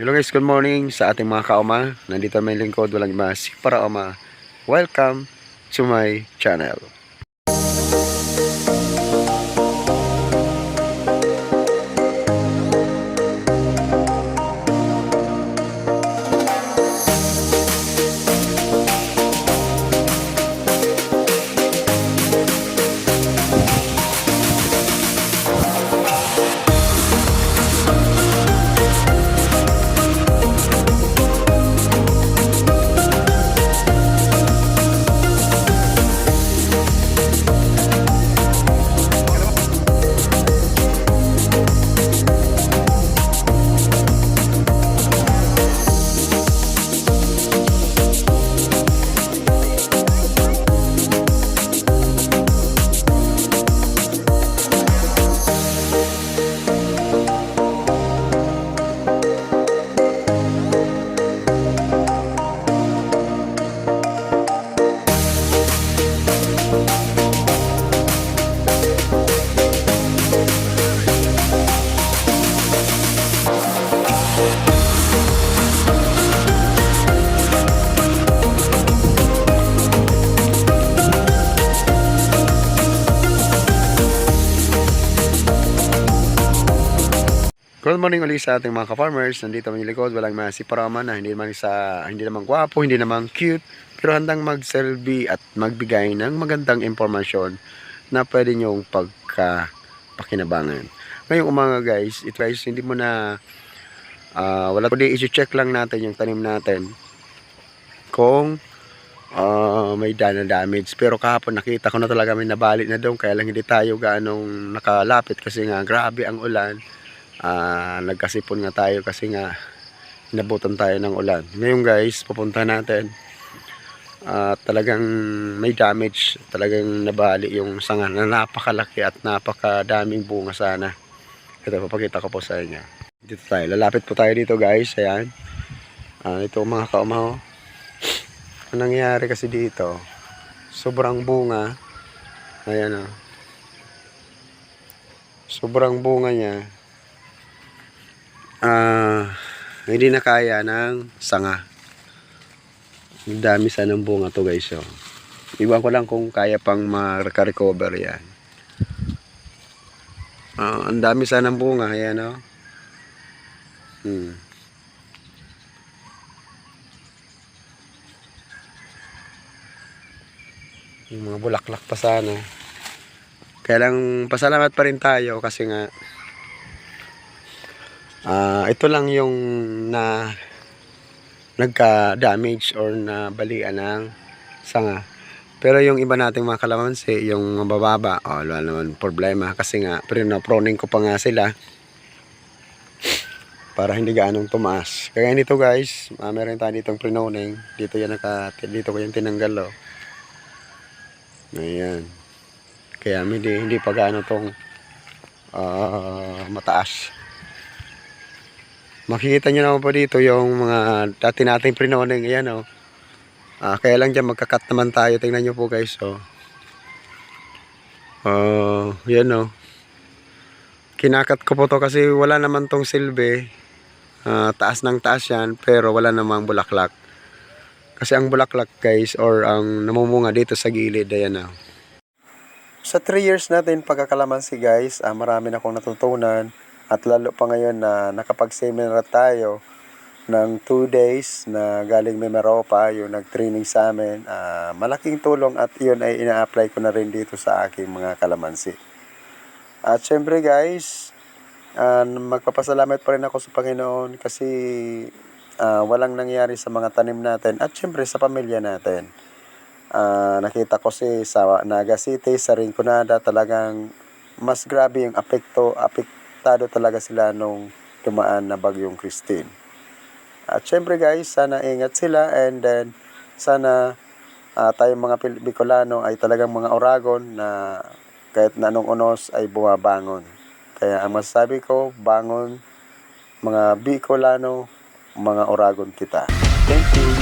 Hello guys, good morning sa ating mga kaoma. Nandito may lingkod, walang iba, si Paraoma. Welcome to my channel. Good morning ulit sa ating mga ka-farmers. Nandito may likod, walang mga si Paraoma na hindi naman sa hindi naman gwapo, hindi naman cute, pero handang mag-selfie at magbigay ng magandang impormasyon na pwede niyong pagka pakinabangan. Ngayong umaga guys, ito guys, hindi mo na ah, wala kundi i-check lang natin yung tanim natin kung ah, may dana damage. Pero kahapon nakita ko na talaga may nabali na doon kaya lang hindi tayo ganong nakalapit kasi nga grabe ang ulan ah nagkasipon nga tayo kasi nga inabutan tayo ng ulan. Ngayon guys, pupunta natin. at talagang may damage, talagang nabali yung sanga na napakalaki at napakadaming bunga sana. Ito, papakita ko po sa inyo. Dito tayo, lalapit po tayo dito guys, ayan. Ah, ito mga kaumaw. Ang nangyayari kasi dito, sobrang bunga. Ayan o. Sobrang bunga niya ah hindi na kaya ng sanga. Ang dami sana ng bunga to guys. Oh. Iwan ko lang kung kaya pang maka-recover yan. Ah, ang dami sana ng bunga. Ayan oh. Hmm. Yung mga bulaklak pa sana. Kaya lang pasalamat pa rin tayo kasi nga Ah, ito lang yung na nagka-damage or na balian ng sanga. Pero yung iba nating mga kalamansi, yung mabababa, oh, wala naman problema kasi nga prinoproning ko pa nga sila para hindi gaanong tumaas. Kaya nito guys, uh, meron tayo ditong prinoning. Dito yan naka, dito ko yung tinanggal oh. Ayan. Kaya hindi, hindi pa gaano tong ah, mataas. Makikita nyo naman po dito yung mga dati nating prinoning. Ayan o. Ah, kaya lang dyan magkakat naman tayo. Tingnan nyo po guys. Oh. Oh, yan o. Kinakat ko po to kasi wala naman tong silbi. Ah, taas ng taas yan pero wala namang bulaklak. Kasi ang bulaklak guys or ang namumunga dito sa gilid. Ayan o. Sa 3 years natin pagkakalamansi guys, ah, marami na akong natutunan. At lalo pa ngayon na nakapag-seminar tayo ng 2 days na galing Mimaropa, yung nag-training sa amin. ah, malaking tulong at yun ay ina-apply ko na rin dito sa aking mga kalamansi. At syempre guys, ah, magpapasalamat pa rin ako sa Panginoon kasi ah, walang nangyari sa mga tanim natin at syempre sa pamilya natin. Ah, nakita ko si sa Naga City, sa Rinconada, talagang mas grabe yung apekto, apektado talaga sila nung dumaan na bagyong Christine. At syempre guys, sana ingat sila and then sana ah, tayong mga Bicolano ay talagang mga oragon na kahit na anong unos ay bumabangon. Kaya ang masasabi ko, bangon mga Bicolano, mga oragon kita. Thank you.